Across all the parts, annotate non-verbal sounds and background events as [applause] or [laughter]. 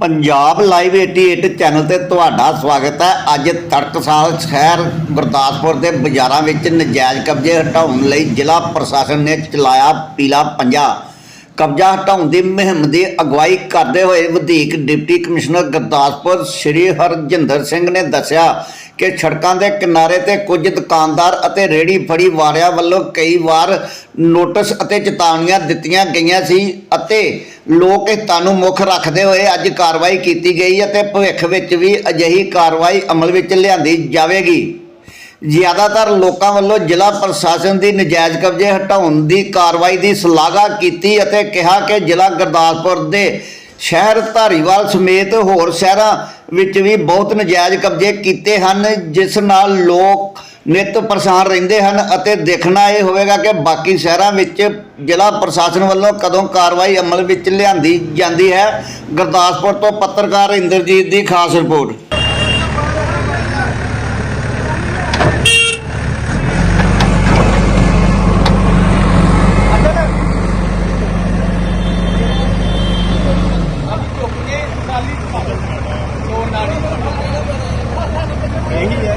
Punjab live 88 channel ਤੇ ਤੁਹਾਡਾ ਸਵਾਗਤ ਹੈ। ਅੱਜ ਤੜਕਸਾਲ ਸ਼ਹਿਰ ਗੁਰਦਾਸਪੁਰ ਦੇ ਬਾਜ਼ਾਰਾਂ ਵਿੱਚ ਨਜਾਇਜ਼ ਕਬਜ਼ੇ ਹਟਾਉਣ ਲਈ ਜ਼ਿਲ੍ਹਾ ਪ੍ਰਸ਼ਾਸਨ ਨੇ ਚਲਾਇਆ ਪੀਲਾ ਪੰਜਾ। ਕਬਜ਼ਾ ਹਟਾਉਣ ਦੀ ਮੁਹਿੰਮ ਦੀ ਅਗਵਾਈ ਕਰਦੇ ਹੋਏ ਵਧੀਕ ਡਿਪਟੀ ਕਮਿਸ਼ਨਰ ਗੁਰਦਾਸਪੁਰ ਸ਼੍ਰੀ ਹਰਜਿੰਦਰ ਸਿੰਘ ਨੇ ਦੱਸਿਆ ਕਿ ਸੜਕਾਂ ਦੇ ਕਿਨਾਰੇ ਤੇ ਕੁਝ ਦੁਕਾਨਦਾਰ ਅਤੇ ਰੇਹੜੀ ਫੜੀ ਵਾਲਿਆਂ ਵੱਲੋਂ ਕਈ ਵਾਰ ਨੋਟਿਸ ਅਤੇ ਚੇਤਾਵਨੀਆਂ ਦਿੱਤੀਆਂ ਗਈਆਂ ਸੀ ਅਤੇ ਲੋਕ ਹਿੱਤਾਂ ਨੂੰ ਮੁੱਖ ਰੱਖਦੇ ਹੋਏ ਅੱਜ ਕਾਰਵਾਈ ਕੀਤੀ ਗਈ ਅਤੇ ਭਵਿੱਖ ਵਿੱਚ ਵੀ ਅਜਿਹੀ ਕਾਰਵਾਈ ਅਮਲ ਵਿੱਚ ਲਿਆਂਦੀ ਜਾਵੇਗੀ। ਜ਼ਿਆਦਾਤਰ ਲੋਕਾਂ ਵੱਲੋਂ ਜ਼ਿਲ੍ਹਾ ਪ੍ਰਸ਼ਾਸਨ ਦੀ ਨਜਾਇਜ਼ ਕਬਜ਼ੇ ਹਟਾਉਣ ਦੀ ਕਾਰਵਾਈ ਦੀ ਸ਼ਲਾਘਾ ਕੀਤੀ ਅਤੇ ਕਿਹਾ ਕਿ ਜ਼ਿਲ੍ਹਾ ਗੁਰਦਾਸਪੁਰ ਦੇ ਸ਼ਹਿਰ ਧਾਰੀਵਾਲ ਸਮੇਤ ਹੋਰ ਸ਼ਹਿਰਾਂ ਵਿੱਚ ਵੀ ਬਹੁਤ ਨਜਾਇਜ਼ ਕਬਜ਼ੇ ਕੀਤੇ ਹਨ, ਜਿਸ ਨਾਲ ਲੋਕ ਨਿਤ ਪਰੇਸ਼ਾਨ ਰਹਿੰਦੇ ਹਨ ਅਤੇ ਦੇਖਣਾ ਇਹ ਹੋਵੇਗਾ ਕਿ ਬਾਕੀ ਸ਼ਹਿਰਾਂ ਵਿੱਚ ਜ਼ਿਲ੍ਹਾ ਪ੍ਰਸ਼ਾਸਨ ਵੱਲੋਂ ਕਦੋਂ ਕਾਰਵਾਈ ਅਮਲ ਵਿੱਚ ਲਿਆਂਦੀ ਜਾਂਦੀ ਹੈ। ਗੁਰਦਾਸਪੁਰ ਤੋਂ ਪੱਤਰਕਾਰ ਇੰਦਰਜੀਤ ਦੀ ਖਾਸ ਰਿਪੋਰਟ ਇਹੀ ਹੈ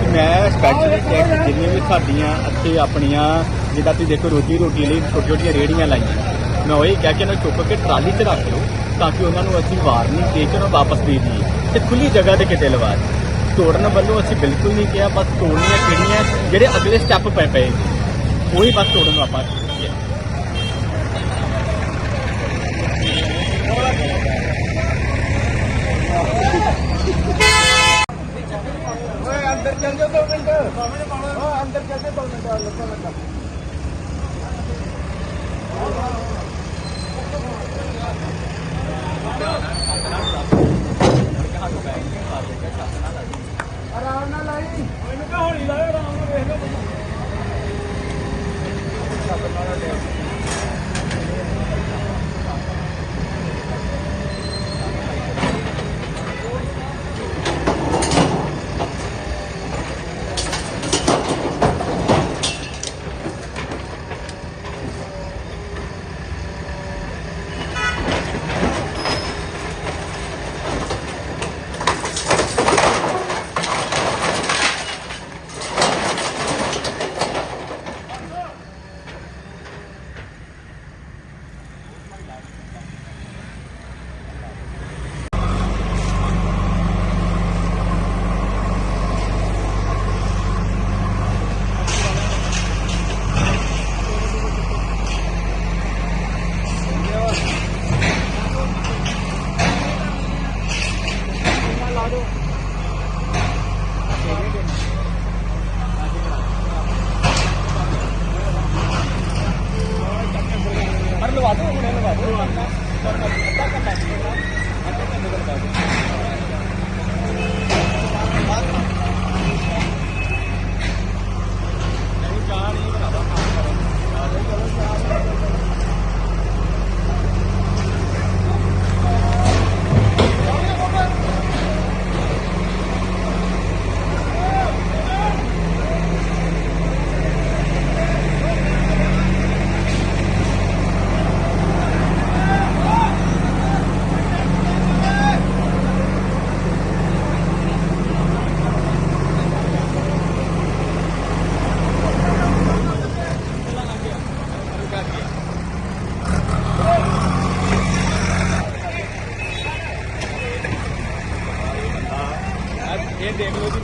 ਕਿ ਮੈਂ ਸਪੈਸ਼ਲੀ ਚੈੱਕ ਜਿੰਨੀਆਂ ਵੀ ਸਾਡੀਆਂ ਇੱਥੇ ਆਪਣੀਆਂ, ਜਿੱਦਾਂ ਤੁਸੀਂ ਦੇਖੋ ਰੋਜੀ ਰੋਟੀ ਲਈ ਛੋਟੀ ਛੋਟੀਆਂ ਰੇੜੀਆਂ ਲਾਈਆਂ ਮੈਂ ਉਹ ਇਹ ਕਹਿ ਕੇ ਉਹਨਾਂ ਚੁੱਕ ਕੇ ਟਰਾਲੀ 'ਚ ਰੱਖ ਲਓ ਤਾਂ ਕਿ ਉਹਨਾਂ ਨੂੰ ਅਸੀਂ ਵਾਰਨਿੰਗ ਦੇ ਕੇ ਉਹਨਾਂ ਵਾਪਸ ਦੇ ਦਈਏ ਤੇ ਖੁੱਲੀ ਜਗ੍ਹਾ ਤੇ ਕਿਤੇ ਲਵਾ ਦਈਏ। ਤੋੜਨ ਵੱਲੋਂ ਅਸੀਂ ਬਿਲਕੁਲ ਨਹੀਂ ਕਿਹਾ, ਬਸ ਤੋੜਨੀਆਂ ਕਿਹੜੀਆਂ, ਜਿਹੜੇ ਅਗਲੇ ਸਟੈਪ ਪਏ ਪਏ ਉਹੀ ਬਸ ਤੋੜਨ ਨੂੰ ਆਪਾਂ ਕਿਹਾ। [laughs] ਅੰਦਰ ਚੱਲ ਜਾਓ 2 ਮਿੰਟ ਉਹ ਅੰਦਰ ਚੱਲ ਜਾਓ 2 ਮਿੰਟ ਲੱਗਣ ਲੱਗਾ ਆਰਾਮ ਨਾਲ ਲਾਈ। ਮੈਨੂੰ ਕਹ ਹੌਲੀ ਆਰਾਮ ਨਾਲ ਵੇਖ ਲਓ। ਪਰ ਲਵਾ ਦਿਓ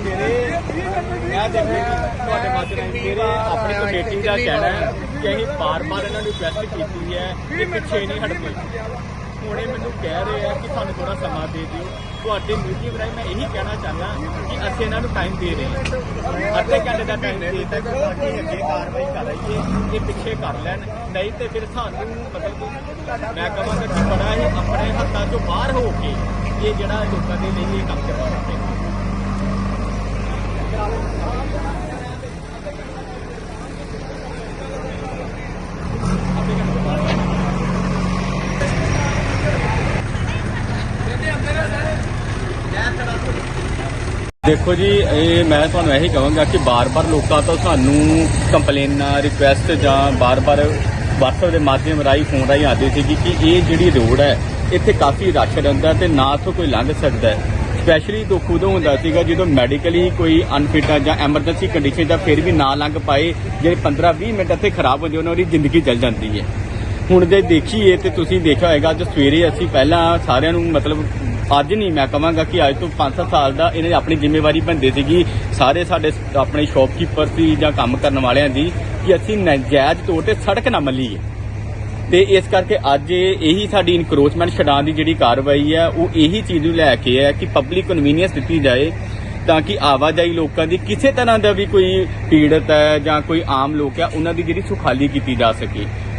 ਮੇਰੇ ਇਹ ਦੇਖ ਲਓ ਤੁਹਾਡੇ ਮਾਧਿਅਮ ਰਾਹੀਂ ਮੇਰੇ ਆਪਣੀ ਕਮੇਟੀ ਦਾ ਕਹਿਣਾ ਹੈ ਕਿ ਅਸੀਂ ਬਾਰ-ਬਾਰ ਇਹਨਾਂ ਨੂੰ ਰਿਕੁਐਸਟ ਕੀਤੀ ਹੈ ਕਿ ਪਿੱਛੇ ਨਹੀਂ ਹਟਦੇ। ਹੁਣ ਇਹ ਮੈਨੂੰ ਕਹਿ ਰਹੇ ਆ ਕਿ ਸਾਨੂੰ ਥੋੜਾ ਸਮਾਂ ਦੇ ਦਿਓ। ਤੁਹਾਡੇ ਮੀਡੀਅਮ ਰਾਹੀਂ ਮੈਂ ਇਹੀ ਕਹਿਣਾ ਚਾਹੁੰਦਾ ਕਿ ਅਸੀਂ ਇਹਨਾਂ ਨੂੰ ਟਾਈਮ ਦੇ ਰਹੇ ਹਾਂ। ਅੱਧੇ ਘੰਟੇ ਦਾ ਟਾਈਮ ਦੇ ਦਿੱਤਾ ਸਾਡੀ ਅੱਗੇ ਕਾਰਵਾਈ ਕਰ ਲਈਏ, ਇਹ ਪਿੱਛੇ ਕਰ ਲੈਣ। ਨਹੀਂ ਤੇ ਫਿਰ ਸਾਨੂੰ ਮਤਲਬ ਮੈਂ ਕਹਾਂਗਾ ਕਿ ਬੜਾ ਹੀ ਆਪਣੇ ਹੱਥਾਂ ਤੋਂ ਬਾਹਰ ਹੋ ਕੇ ਇਹ ਜਿਹੜਾ ਲੋਕਾਂ ਦੇ ਲਈ ਇਹ ਕੰਮ ਕਰਵਾਉਣਾ ਦੇਖੋ ਜੀ, ਇਹ ਮੈਂ ਤੁਹਾਨੂੰ ਇਹੀ ਕਹਾਂਗਾ ਕਿ ਬਾਰ-ਬਾਰ ਲੋਕਾਂ ਤੋਂ ਸਾਨੂੰ ਕੰਪਲੇਨਾਂ ਰਿਕੁਐਸਟ ਜਾਂ ਬਾਰ-ਬਾਰ WhatsApp ਦੇ ਮਾਧਿਅਮ ਰਾਹੀਂ ਫੋਨ ਰਾਹੀਂ ਆਉਂਦੀ ਸੀਗੀ ਕਿ ਇਹ ਜਿਹੜੀ ਰੋਡ ਹੈ, ਇੱਥੇ ਕਾਫੀ ਰਸ਼ ਰਹਿੰਦਾ ਤੇ ਨਾ ਇੱਥੋਂ ਕੋਈ ਲੰਘ ਸਕਦਾ ਸਪੈਸ਼ਲੀ ਦੁੱਖ ਉਦੋਂ ਹੁੰਦਾ ਸੀਗਾ ਜਦੋਂ ਮੈਡੀਕਲੀ ਕੋਈ ਅਨਫਿਟ ਜਾਂ ਐਮਰਜੈਂਸੀ ਕੰਡੀਸ਼ਨ ਜਾਂ ਫਿਰ ਵੀ ਨਾ ਲੰਘ ਪਾਏ, ਜਿਹੜੇ 15-20 ਮਿੰਟ ਇੱਥੇ ਖਰਾਬ ਹੋ ਜਾਂਦੇ ਉਹਨਾਂ ਦੀ ਜ਼ਿੰਦਗੀ ਚੱਲ ਜਾਂਦੀ ਹੈ। ਹੁਣ ਜੇ ਦੇਖੀਏ ਤੇ ਤੁਸੀਂ ਦੇਖਿਆ ਹੋਏਗਾ ਅੱਜ ਸਵੇਰੇ ਅਸੀਂ ਪਹਿਲਾਂ ਸਾਰਿਆਂ ਨੂੰ ਮਤਲਬ ਅੱਜ ਨਹੀਂ, ਮੈਂ ਕਹਾਂਗਾ ਕਿ ਅੱਜ ਤੋਂ 5-7 ਸਾਲ ਦਾ ਇਹਨੇ ਆਪਣੀ ਜ਼ਿੰਮੇਵਾਰੀ ਬੰਦੇ ਸੀਗੀ ਸਾਰੇ ਸਾਡੇ ਆਪਣੇ ਸ਼ਾਪਕੀਪਰ ਸੀ ਜਾਂ ਕੰਮ ਕਰਨ ਵਾਲਿਆਂ ਦੀ ਕਿ ਅਸੀਂ ਨਜਾਇਜ਼ ਤੌਰ ਤੇ ਸੜਕ ਨਾ ਮੱਲੀਏ। ਤੇ ਇਸ ਕਰਕੇ ਅੱਜ ਇਹੀ ਸਾਡੀ ਇਨਕਰੋਚਮੈਂਟ ਛਡਾਉਣ ਦੀ ਜਿਹੜੀ ਕਾਰਵਾਈ ਹੈ, ਉਹ ਇਹੀ ਚੀਜ਼ ਨੂੰ ਲੈ ਕੇ ਹੈ ਕਿ ਪਬਲਿਕ ਕਨਵੀਨੀਅੰਸ ਦਿੱਤੀ ਜਾਏ ਤਾਂ ਕਿ ਆਵਾਜਾਈ ਲੋਕਾਂ ਦੀ ਕਿਸੇ ਤਰ੍ਹਾਂ ਦਾ ਵੀ ਕੋਈ ਪੀੜਤ ਹੈ ਜਾਂ ਕੋਈ ਆਮ ਲੋਕ ਹੈ, ਉਹਨਾਂ ਦੀ ਜਿਹੜੀ ਸੁਖਾਲੀ ਕੀਤੀ ਜਾ ਸਕੇ।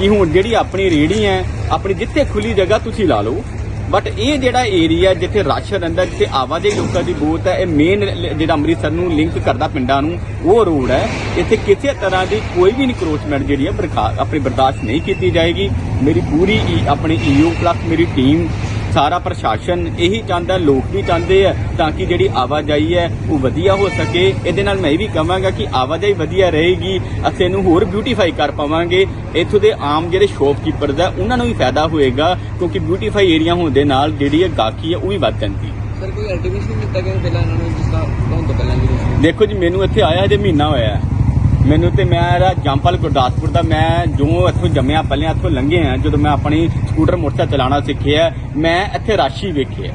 ਕਿ ਹੁਣ ਜਿਹੜੀ ਆਪਣੀ ਰੇੜੀ ਹੈ, ਆਪਣੀ ਜਿੱਥੇ ਖੁੱਲੀ ਜਗ੍ਹਾ ਤੁਸੀਂ ਲਾ ਲਓ ਬਟ ਇਹ ਜਿਹੜਾ ਏਰੀਆ ਜਿੱਥੇ ਰਸ਼ ਰਹਿੰਦਾ, ਜਿੱਥੇ ਆਵਾਜਾਈ ਲੋਕਾਂ ਦੀ ਬਹੁਤ ਹੈ, ਇਹ ਮੇਨ ਜਿਹੜਾ ਅੰਮ੍ਰਿਤਸਰ ਨੂੰ ਲਿੰਕ ਕਰਦਾ ਪਿੰਡਾਂ ਨੂੰ, ਉਹ ਰੋਡ ਹੈ। ਇੱਥੇ ਕਿਸੇ ਤਰ੍ਹਾਂ ਦੀ ਕੋਈ ਵੀ ਇਨਕਰੋਚਮੈਂਟ ਜਿਹੜੀ ਹੈ ਆਪਣੀ ਬਰਦਾਸ਼ਤ ਨਹੀਂ ਕੀਤੀ ਜਾਏਗੀ। ਮੇਰੀ ਪੂਰੀ ਈ- ਆਪਣੀ ਈਓ ਪਲੱਸ ਮੇਰੀ ਟੀਮ ਸਾਰਾ ਪ੍ਰਸ਼ਾਸਨ ਇਹੀ ਚਾਹੁੰਦਾ ਲੋਕ ਵੀ ਚਾਹੁੰਦੇ ਆ ਤਾਂ ਕਿ ਜਿਹੜੀ ਆਵਾਜਾਈ ਹੈ ਉਹ ਵਧੀਆ ਹੋ ਸਕੇ। ਇਹਦੇ ਨਾਲ ਮੈਂ ਇਹ ਵੀ ਕਹਾਂਗਾ ਕਿ ਆਵਾਜਾਈ ਵਧੀਆ ਰਹੇਗੀ ਅਸੀਂ ਇਹਨੂੰ ਹੋਰ ਬਿਊਟੀਫਾਈ ਕਰ ਪਾਵਾਂਗੇ। ਇੱਥੋਂ ਦੇ ਆਮ ਜਿਹੜੇ ਸ਼ੌਪਕੀਪਰਸ ਆ ਉਹਨਾਂ ਨੂੰ ਵੀ ਫਾਇਦਾ ਹੋਏਗਾ ਕਿਉਂਕਿ ਬਿਊਟੀਫਾਈ ਏਰੀਆ ਹੋਣ ਦੇ ਨਾਲ ਜਿਹੜੀ ਇਹ ਗਾਹਕੀ ਹੈ ਉਹ ਵੀ ਵੱਧ ਜਾਂਦੀ ਸਰ ਕੋਈ ਅਲਟੀਮੇਸ਼ਨ ਦਿੱਤਾ ਗਿਆ ਪਹਿਲਾਂ ਇਹਨਾਂ ਨੂੰ ਜਿਸ ਦਾ ਤੋਂ ਪਹਿਲਾਂ ਦੇਖੋ ਜੀ ਮੈਨੂੰ ਇੱਥੇ ਆਇਆ ਜੇ ਮਹੀਨਾ ਹੋਇਆ। ਹੈ। ਮੈਨੂੰ ਤੇ ਮੇਰਾ ਜੰਪਲ ਗੁਰਦਾਸਪੁਰ ਦਾ, ਮੈਂ ਜੋ ਇੱਥੋਂ ਜੰਮਿਆ ਪਲਿਆ ਇੱਥੋਂ ਲੰਘੇ ਆ, ਜਦੋਂ ਮੈਂ ਆਪਣੀ ਸਕੂਟਰ ਮੋਟਰਸਾਈਕਲ ਚਲਾਉਣਾ ਸਿੱਖਿਆ ਮੈਂ ਇੱਥੇ ਰਾਸ਼ੀ ਵੇਖਿਆ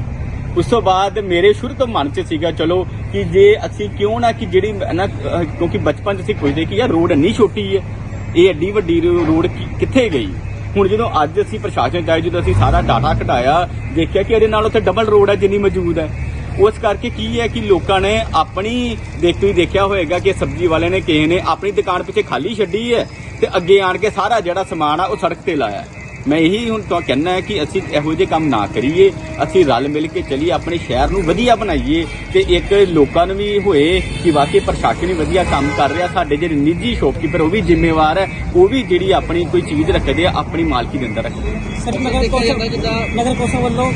ਉਸ ਤੋਂ ਬਾਅਦ ਮੇਰੇ ਸ਼ੁਰੂ ਤੋਂ ਮਨ 'ਚ ਸੀਗਾ, ਚਲੋ ਕਿ ਜੇ ਅਸੀਂ ਕਿਉਂ ਨਾ ਕਿ ਜਿਹੜੀ ਨਾ ਕਿਉਂਕਿ ਬਚਪਨ 'ਚ ਅਸੀਂ ਪੁੱਛਦੇ ਕਿ ਯਾਰ ਰੋਡ ਇੰਨੀ ਛੋਟੀ ਹੈ, ਇਹ ਐਡੀ ਵੱਡੀ ਰੋਡ ਕਿੱਥੇ ਗਈ? ਹੁਣ ਜਦੋਂ ਅੱਜ ਅਸੀਂ ਪ੍ਰਸ਼ਾਸਨ ਚਾਹੇ ਜਦੋਂ ਅਸੀਂ ਸਾਰਾ ਡਾਟਾ ਘਟਾਇਆ ਦੇਖਿਆ ਕਿ ਇਹਦੇ ਨਾਲ ਉੱਥੇ ਡਬਲ ਰੋਡ ਹੈ ਜਿੰਨੀ ਮੌਜੂਦ ਹੈ। ਉਸ ਕਰਕੇ ਕੀ ਹੈ ਕਿ ਲੋਕਾਂ ਨੇ ਆਪਣੀ ਦੇਖ ਤੁਸੀਂ ਦੇਖਿਆ ਹੋਏਗਾ ਕਿ ਸਬਜ਼ੀ ਵਾਲੇ ਨੇ, ਕਿਸੇ ਨੇ ਆਪਣੀ ਦੁਕਾਨ ਪਿੱਛੇ ਖਾਲੀ ਛੱਡੀ ਹੈ ਤੇ ਅੱਗੇ ਆਣ ਕੇ ਸਾਰਾ ਜਿਹੜਾ ਸਮਾਨ ਆ ਉਹ ਸੜਕ ਤੇ ਲਾਇਆ ਮੈਂ ਇਹੀ ਹੁਣ ਤਾਂ ਕਹਿਣਾ ਹੈ ਕਿ ਅਸੀਂ ਇਹੋ ਜਿਹੇ ਕੰਮ ਨਾ ਕਰੀਏ ਅਸੀਂ ਰਲ ਮਿਲ ਕੇ ਚੱਲੀਏ ਆਪਣੇ ਸ਼ਹਿਰ ਨੂੰ ਵਧੀਆ ਬਣਾਈਏ ਤੇ ਇੱਕ ਲੋਕਾਂ ਨੂੰ ਵੀ ਹੋਏ ਕਿ ਵਾਕਈ ਪ੍ਰਸ਼ਾਸਨ ਵੀ ਵਧੀਆ ਕੰਮ ਕਰ ਰਿਹਾ ਸਾਡੇ ਜਿਹੜੇ ਨਿੱਜੀ ਸ਼ੌਪਕੀਪਰ ਉਹ ਵੀ ਜ਼ਿੰਮੇਵਾਰ ਹੈ ਉਹ ਵੀ ਜਿਹੜੀ ਆਪਣੀ ਕੋਈ ਚੀਜ਼ ਰੱਖਦੇ ਆ ਆਪਣੀ ਮਾਲਕੀ ਦੇ ਅੰਦਰ ਰੱਖਦੇ ਆ। ਸਰ ਨਗਰ ਕੌਂਸਲ ਜਿੱਦਾਂ ਨਗਰ ਕੌਂਸਲ ਵੱਲੋਂ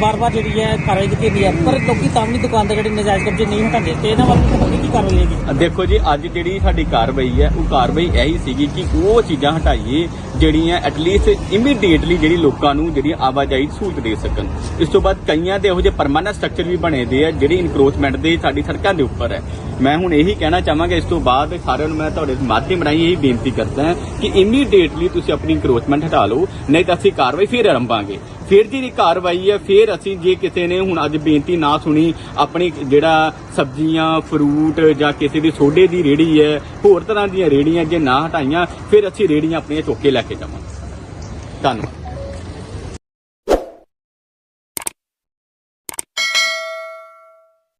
ਬਾਰ-ਬਾਰ ਜਿਹੜੀ ਹੈ ਕਾਰਵਾਈ ਕੀਤੀ ਗਈ ਹੈ ਪਰ ਲੋਕੀ ਤਾਂ ਵੀ ਦੁਕਾਨ ਦੇ ਜਿਹੜੇ ਨਜਾਇਜ਼ ਕਬਜ਼ੇ ਨਹੀਂ ਹਟਾਉਂਦੇ ਤੇ ਇਹਨਾਂ ਵੱਲ ਨਹੀਂ ਕੀ ਕਾਰਵਾਈ ਹੋਏਗੀ? ਦੇਖੋ ਜੀ ਅੱਜ ਜਿਹੜੀ ਸਾਡੀ ਕਾਰਵਾਈ ਹੈ ਉਹ ਕਾਰਵਾਈ ਇਹੀ ਸੀਗੀ ਕਿ ਉਹ ਚੀਜ਼ਾਂ ਹਟਾਈਏ ਜਿਹੜੀਆਂ ਐਟਲੀਸਟ ਇਮੀਡੀਏਟਲੀ ਜਿਹੜੀ ਲੋਕਾਂ ਨੂੰ ਜਿਹੜੀ ਆਵਾਜਾਈ ਦੀ ਸਹੂਲਤ ਦੇ ਸਕਣ? ਇਸ ਤੋਂ ਬਾਅਦ ਕਈਆਂ ਦੇ ਇਹੋ ਜਿਹੇ ਪਰਮਾਨੈਂਟ ਸਟਰਕਚਰ ਵੀ ਬਣੇ ਦੇ ਆ, ਜਿਹੜੀ ਇਨਕਰੋਚਮੈਂਟ ਦੇ ਸਾਡੀ ਸੜਕਾਂ ਦੇ ਉੱਪਰ ਹੈ। ਮੈਂ ਹੁਣ ਇਹੀ ਕਹਿਣਾ ਚਾਹਾਂਗਾ, ਇਸ ਤੋਂ ਬਾਅਦ ਸਾਰਿਆਂ ਨੂੰ ਮੈਂ ਤੁਹਾਡੇ ਮਾਧਿਅਮ ਰਾਹੀਂ ਇਹੀ ਬੇਨਤੀ ਕਰਦਾ ਹਾਂ ਕਿ ਇਮੀਡੀਏਟਲੀ ਤੁਸੀਂ ਆਪਣੀ ਇਨਕਰੋਚਮੈਂਟ ਹਟਾ ਲਓ, ਨਹੀਂ ਤਾਂ ਅਸੀਂ ਕਾਰਵਾਈ ਫੇਰ ਆਰੰਭਾਂਗੇ। ਫਿਰ ਜਿਹੜੀ ਕਾਰਵਾਈ ਹੈ, ਫਿਰ ਅਸੀਂ ਜੇ ਕਿਸੇ ਨੇ ਹੁਣ ਅੱਜ ਬੇਨਤੀ ਨਾ ਸੁਣੀ, ਆਪਣੀ ਜਿਹੜਾ ਸਬਜ਼ੀਆਂ ਫਰੂਟ ਜਾਂ ਕਿਸੇ ਦੀ ਸੋਡੇ ਦੀ ਰੇੜੀ ਹੈ, ਹੋਰ ਤਰ੍ਹਾਂ ਦੀਆਂ ਰੇੜੀਆਂ ਜੇ ਨਾ ਹਟਾਈਆਂ, ਫਿਰ ਅਸੀਂ ਰੇੜੀਆਂ ਆਪਣੀਆਂ ਚੁੱਕ ਕੇ ਲੈ ਕੇ ਜਾਵਾਂਗੇ। done